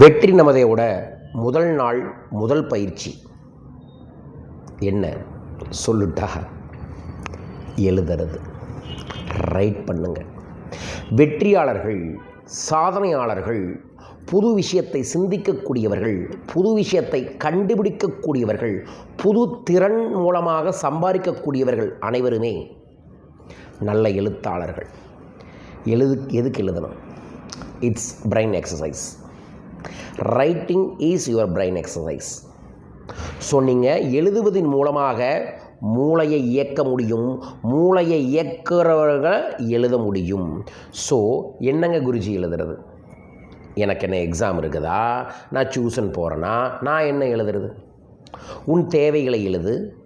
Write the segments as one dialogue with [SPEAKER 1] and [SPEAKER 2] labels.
[SPEAKER 1] வெற்றி நமதையோட முதல் நாள் முதல் பயிற்சி என்ன? சொல்லுட்டா எழுதுறது. ரைட் பண்ணுங்க. வெற்றியாளர்கள் சாதனையாளர்கள் புது விஷயத்தை சிந்திக்கக்கூடியவர்கள் புது விஷயத்தை கண்டுபிடிக்கக்கூடியவர்கள் புது திறன் மூலமாக சம்பாதிக்கக்கூடியவர்கள் அனைவருமே நல்ல எழுத்தாளர்கள். எழுது எதுக்கு எழுதணும்? It's brain exercise writing is your brain exercise so நீங்கள் எழுதுவதன் மூலமாக மூளையை இயக்க முடியும். மூளையை இயக்கிறவர்கள் எழுத முடியும். ஸோ என்னங்க குருஜி எழுதுறது? எனக்கு என்ன எக்ஸாம் இருக்குதா? நான் டியூஷன் போகிறேன்னா நான் என்ன எழுதுறது? உன் தேவைகளை எழுது.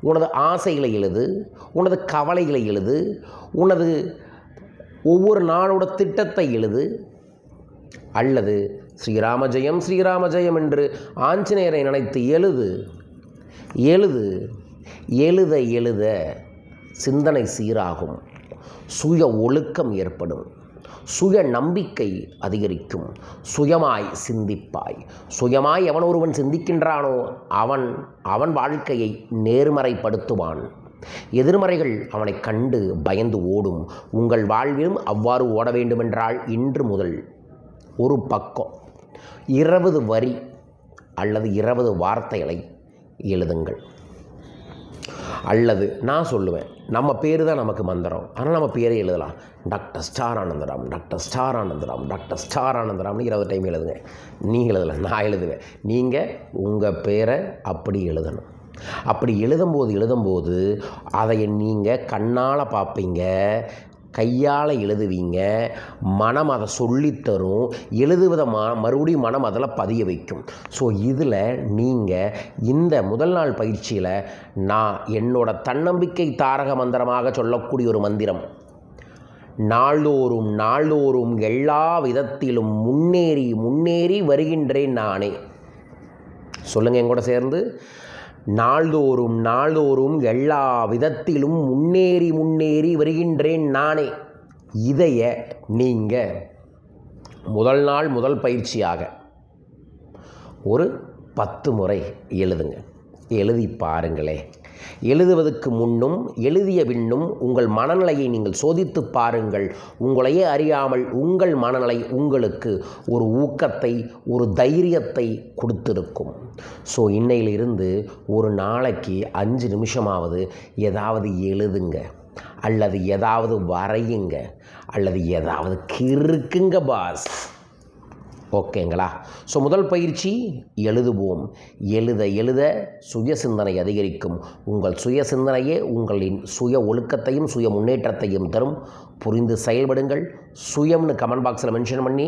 [SPEAKER 1] உனது ஆசைகளை எழுது. உனது கவலைகளை எழுது. உனது ஒவ்வொரு நாளோட திட்டத்தை எழுது. அல்லது ஸ்ரீராம ஜெயம் ஸ்ரீராம ஜெயம் என்று ஆஞ்சநேயரை நினைத்து எழுது. எழுது. எழுத எழுத சிந்தனை சீராகும். சுய ஒழுக்கம் ஏற்படும். சுய நம்பிக்கை அதிகரிக்கும். சுயமாய் சிந்திப்பாய். சுயமாய் எவன் ஒருவன் சிந்திக்கின்றானோ அவன் அவன் வாழ்க்கையை நேர்மறைப்படுத்துவான். எதிர்மறைகள் அவனை கண்டு பயந்து ஓடும். உங்கள் வாழ்விலும் அவ்வாறு ஓட வேண்டுமென்றால் இன்று முதல் ஒரு பக்கம். இருபது வரி அல்லது இருபது வார்த்தைகளை எழுதுங்கள். அல்லது நான் சொல்லுவேன் நம்ம பேர் தான் நமக்கு மந்திரம். ஆனால் நம்ம பேரை எழுதலாம். Doctor star Anandram doctor star Anandram doctor star ஆனந்தராம்னு இருபது டைம் எழுதுங்க. நீங்கள் எழுதலை நான் எழுதுவேன். நீங்கள் உங்கள் பேரை அப்படி எழுதணும். அப்படி எழுதும்போது எழுதும்போது அதை நீங்கள் கண்ணால் பார்ப்பீங்க. கையால் எழுதுவீங்க. மனம் அதை சொல்லித்தரும். எழுதுவதை மா மறுபடியும் மனம் அதில் பதிய வைக்கும். ஸோ இதில் நீங்கள் இந்த முதல் நாள் பயிற்சியில் நான் என்னோட தன்னம்பிக்கை தாரக மந்திரமாக சொல்லக்கூடிய ஒரு மந்திரம். நாள்தோறும் நாள்தோறும் எல்லா விதத்திலும் முன்னேறி முன்னேறி வருகின்றேன் நானே. சொல்லுங்கள் என் கூட சேர்ந்து. நாள்தோறும் நாள்தோறும் எல்லா விதத்திலும் முன்னேறி முன்னேறி வருகின்றேன் நானே. இதைய நீங்கள் முதல் நாள் முதல் பயிற்சியாக ஒரு பத்து முறை எழுதுங்க. எழுதி பாருங்களே. எழுதுவதற்கு முன்னும் எழுதிய பின்னும் உங்கள் மனநிலையை நீங்கள் சோதித்து பாருங்கள். உங்களையே அறியாமல் உங்கள் மனநிலை உங்களுக்கு ஒரு ஊக்கத்தை ஒரு தைரியத்தை கொடுத்திருக்கும். ஸோ இன்னையிலிருந்து ஒரு நாளைக்கு அஞ்சு நிமிஷமாவது ஏதாவது எழுதுங்க. அல்லது ஏதாவது வரையுங்க. அல்லது ஏதாவது கிறுக்குங்க பாஸ். ஓகேங்களா? ஸோ முதல் பயிற்சி எழுதுவோம். எழுத எழுத சுய சிந்தனை அதிகரிக்கும். உங்கள் சுய சிந்தனையே உங்களின் சுய ஒழுக்கத்தையும் சுய முன்னேற்றத்தையும் தரும். புரிந்து செயல்படுங்கள். சுயம்னு கமெண்ட் பாக்ஸில் மென்ஷன் பண்ணி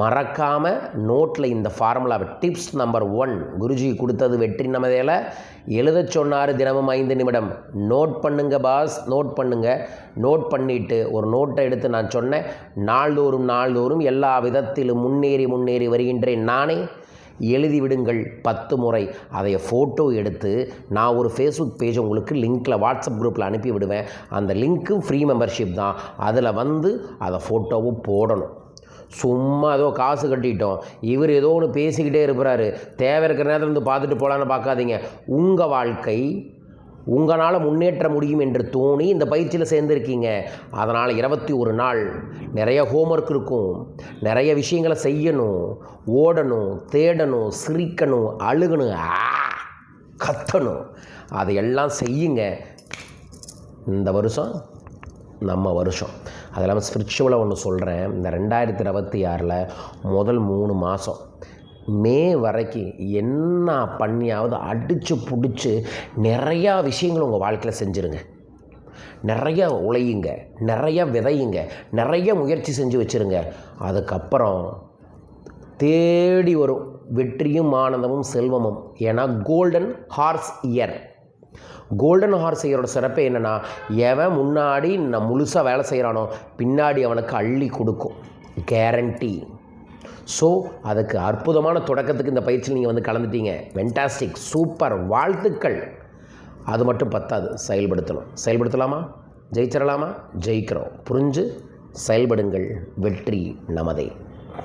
[SPEAKER 1] மறக்காமல் நோட்டில் இந்த ஃபார்முலாவை டிப்ஸ் நம்பர் ஒன் குருஜி கொடுத்தது வெற்றி நமதையில் எழுதச் சொன்னார் தினமும் ஐந்து நிமிடம். நோட் பண்ணுங்க பாஸ் நோட் பண்ணுங்க. நோட் பண்ணிவிட்டு ஒரு நோட்டை எடுத்து நான் சொன்னேன். நாள்தோறும் நாள்தோறும் எல்லா விதத்திலும் முன்னேறி முன்னேறி வருகின்றேன் நானே. எழுதி விடுங்கள் பத்து முறை. அதை ஃபோட்டோ எடுத்து நான் ஒரு ஃபேஸ்புக் பேஜ் உங்களுக்கு லிங்க்கில் வாட்ஸ்அப் குரூப்பில் அனுப்பி விடுவேன். அந்த லிங்க்கும் ஃப்ரீ மெம்பர்ஷிப் தான். அதில் வந்து அதை ஃபோட்டோவும் போடணும். சும்மா ஏதோ காசு கட்டிட்டோம். இவர் ஏதோ ஒன்று பேசிக்கிட்டே இருக்கிறாரு தேவை இருக்கிற நேரத்தில் வந்து பார்த்துட்டு போகலான்னு பார்க்காதீங்க. உங்கள் வாழ்க்கை உங்களால் முன்னேற்ற முடியும் என்று தோணி இந்த பயிற்சியில் சேர்ந்துருக்கீங்க. அதனால் இருபத்தி ஒரு நாள் நிறைய ஹோம்ஒர்க் இருக்கும். நிறைய விஷயங்களை செய்யணும். ஓடணும் தேடணும் சிரிக்கணும் அழுகணும் கத்தணும். அதையெல்லாம் செய்யுங்க. இந்த வருஷம் நம்ம வருஷம். அது இல்லாமல் ஸ்பிரிச்சுவலாக ஒன்று சொல்கிறேன் இந்த ரெண்டாயிரத்தி இருபத்தி ஆறில் முதல் மூணு மாதம் மே வரைக்கும் என்ன பண்ணியாவது அடித்து பிடிச்சி நிறையா விஷயங்கள் உங்கள் வாழ்க்கையில் செஞ்சுருங்க. நிறைய உழையுங்க நிறைய விதையுங்க நிறைய முயற்சி செஞ்சு வச்சுருங்க. அதுக்கப்புறம் தேடி வரும். வெற்றியும் ஆனந்தமும் செல்வமும். ஏன்னா golden horse year golden horse செய்கிறோட சிறப்பு என்னென்னா எவன் முன்னாடி நான் முழுசாக வேலை செய்கிறானோ பின்னாடி அவனுக்கு அள்ளி கொடுக்கும். கேரண்டி ஸோ அதுக்கு அற்புதமான தொடக்கத்துக்கு இந்த பயிற்சியில் நீங்கள் வந்து கலந்துட்டீங்க. வென்டாஸ்டிக் சூப்பர் வாழ்த்துக்கள். அது மட்டும் பத்தாது. செயல்படுத்தணும். செயல்படுத்தலாமா? ஜெயிச்சிடலாமா ஜெயிக்கிறோம். புரிஞ்சு? செயல்படுங்கள். வெற்றி நமதே.